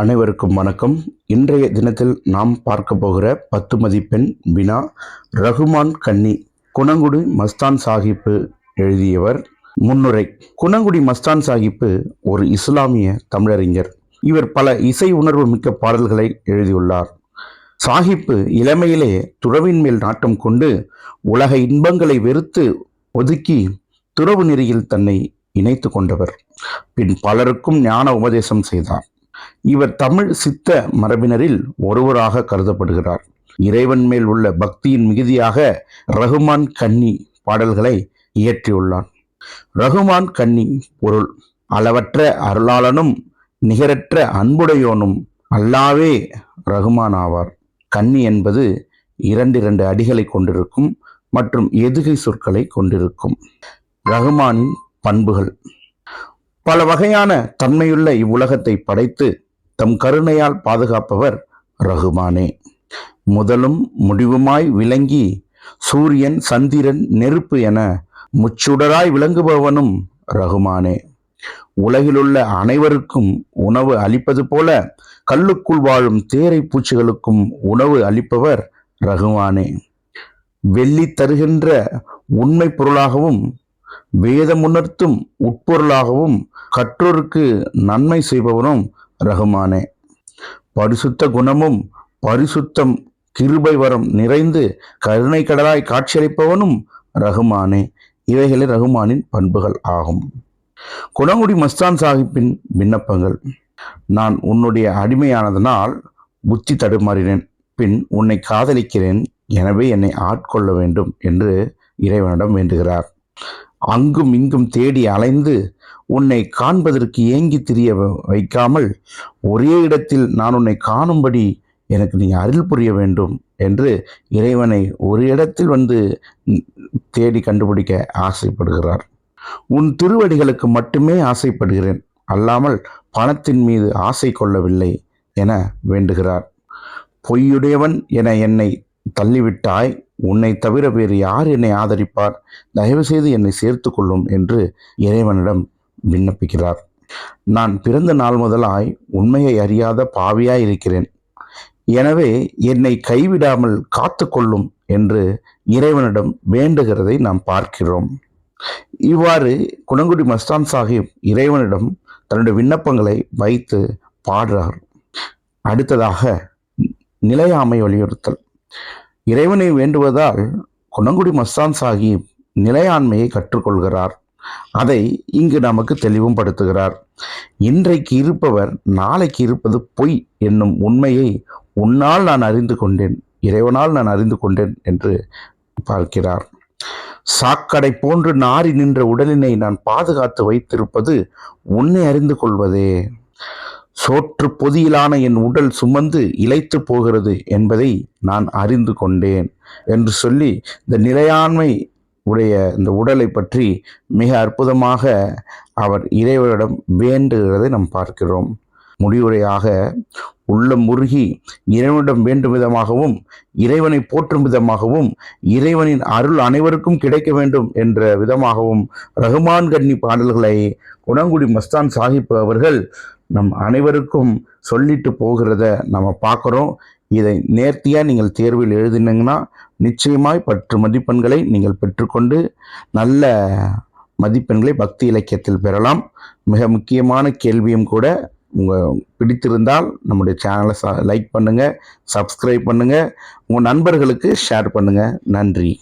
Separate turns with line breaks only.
அனைவருக்கும் வணக்கம். இன்றைய தினத்தில் நாம் பார்க்க போகிற பத்து மதிப்பெண் வினா ரகுமான் கன்னி குணங்குடி மஸ்தான் சாஹிப்பு எழுதியவர் முன்னுரை. குணங்குடி மஸ்தான் சாஹிப்பு ஒரு இஸ்லாமிய தமிழறிஞர். இவர் பல இசை உணர்வு மிக்க பாடல்களை எழுதியுள்ளார். சாஹிப்பு இளமையிலே துறவின் மேல் நாட்டம் கொண்டு உலக இன்பங்களை வெறுத்து ஒதுக்கி துறவு நெறியில் தன்னை இணைத்து கொண்டவர். பின் பலருக்கும் ஞான உபதேசம் செய்தார். இவர் தமிழ் சித்த மரபினரில் ஒருவராக கருதப்படுகிறார். இறைவன் மேல் உள்ள பக்தியின் மிகுதியாக ரகுமான் கன்னி பாடல்களை இயற்றியுள்ளார் ரகுமான் கன்னி பொருள் அளவற்ற அருளாளனும் நிகரற்ற அன்புடையோனும் அல்லாவே ரகுமான் ஆவார். கன்னி என்பது இரண்டிரண்டு அடிகளை கொண்டிருக்கும் மற்றும் எதுகை சொற்களை கொண்டிருக்கும். ரகுமானின் பண்புகள். பல வகையான தன்மையுள்ள இவ்வுலகத்தை படைத்து தம் கருணையால் பாதுகாப்பவர் ரகுமானே. முதலும் முடிவுமாய் விளங்கி சூரியன் சந்திரன் நெருப்பு என முச்சுடராய் விளங்குபவனும் ரகுமானே. உலகிலுள்ள அனைவருக்கும் உணவு அளிப்பது போல கல்லுக்குள் வாழும் தேரை பூச்சிகளுக்கும் உணவு அளிப்பவர் ரகுமானே. வெள்ளி தருகின்ற உண்மை பொருளாகவும் வேதமுணர்த்தும் உட்பொருளாகவும் கற்றோருக்கு நன்மை செய்பவனும் ரகுமானே. பரிசுத்த குணமும் பரிசுத்தம் கிருபை வரம் நிறைந்து கருணை கடலாய் காட்சியளிப்பவனும் ரகுமானே. இவைகளே ரகுமானின் பண்புகள் ஆகும். குணங்குடி மஸ்தான் சாஹிப்பின் விண்ணப்பங்கள். நான் உன்னுடைய அடிமையானதனால் புத்தி தடுமாறினேன். பின் உன்னை காதலிக்கிறேன். எனவே என்னை ஆட்கொள்ள வேண்டும் என்று இறைவனிடம் வேண்டுகிறார். அங்கும் இங்கும் தேடி அலைந்து உன்னை காண்பதற்கு ஏங்கி திரிய வ- வைக்காமல் ஒரே இடத்தில் நான் உன்னை காணும்படி எனக்கு நீ அருள் புரிய வேண்டும் என்று இறைவனை ஒரு இடத்தில் வந்து தேடி கண்டுபிடிக்க ஆசைப்படுகிறார். உன் திருவடிகளுக்கு மட்டுமே ஆசைப்படுகிறேன். அல்லாமல் பணத்தின் மீது ஆசை கொள்ளவில்லை என வேண்டுகிறார். பொய்யுடையவன் என என்னை தள்ளிவிட்டாய். உன்னை தவிர வேறு யார் என்னை ஆதரிப்பார்? தயவு செய்து என்னை சேர்த்து கொள்ளும் என்று இறைவனிடம் விண்ணப்பிக்கிறார். நான் பிறந்த நாள் முதலாய் உண்மையை அறியாத பாவியாய் இருக்கிறேன் எனவே என்னை கைவிடாமல் காத்து கொள்ளும் என்று இறைவனிடம் வேண்டுகிறதை நாம் பார்க்கிறோம். இவ்வாறு குணங்குடி மஸ்தான் சாஹிப் இறைவனிடம் தன்னுடைய விண்ணப்பங்களை வைத்து பாடுறார். அடுத்ததாக நிலையாமை வலியுறுத்தல். இறைவனை வேண்டுவதால் குணங்குடி மஸ்தான் சாஹிப் நிலையாண்மையை கற்றுக்கொள்கிறார். அதை இங்கு நமக்கு தெளிவும் படுத்துகிறார். இன்றைக்கு இருப்பவர் நாளைக்கு இருப்பது பொய் என்னும் உண்மையை உன்னால் நான் அறிந்து கொண்டேன் இறைவனால் நான் அறிந்து கொண்டேன் என்று பார்க்கிறார். சாக்கடை போன்று நாறி நின்ற உடலினை நான் பாதுகாத்து வைத்திருப்பது உன்னை அறிந்து கொள்வதே. சோற்று பொதியிலான என் உடல் சுமந்து இழைத்து போகிறது என்பதை நான் அறிந்து கொண்டேன் என்று சொல்லி இந்த நிலையாண்மை உடைய இந்த உடலை பற்றி மிக அற்புதமாக அவர் இறைவனிடம் வேண்டுகிறதை நாம் பார்க்கிறோம். முடிவுரையாக உள்ளம் முருகி இறைவனிடம் வேண்டும் விதமாகவும் இறைவனை போற்றும் விதமாகவும் இறைவனின் அருள் அனைவருக்கும் கிடைக்க வேண்டும் என்ற விதமாகவும் ரகுமான் கன்னி பாடல்களை குணங்குடி மஸ்தான் சாஹிப் அவர்கள் நம் அனைவருக்கும் சொல்லிட்டு போகிறத நம்ம பார்க்குறோம். இதை நேர்த்தியாக நீங்கள் தேர்வில் எழுதினீங்கன்னா நிச்சயமாய் பற்று மதிப்பெண்களை நீங்கள் பெற்றுக்கொண்டு நல்ல மதிப்பெண்களை பக்தி இலக்கியத்தில் பெறலாம். மிக முக்கியமான கேள்வியும் கூட உங்கள் பிடித்திருந்தால் நம்முடைய சேனலை லைக் பண்ணுங்கள் சப்ஸ்கிரைப் பண்ணுங்கள் உங்கள் நண்பர்களுக்கு ஷேர் பண்ணுங்கள் நன்றி.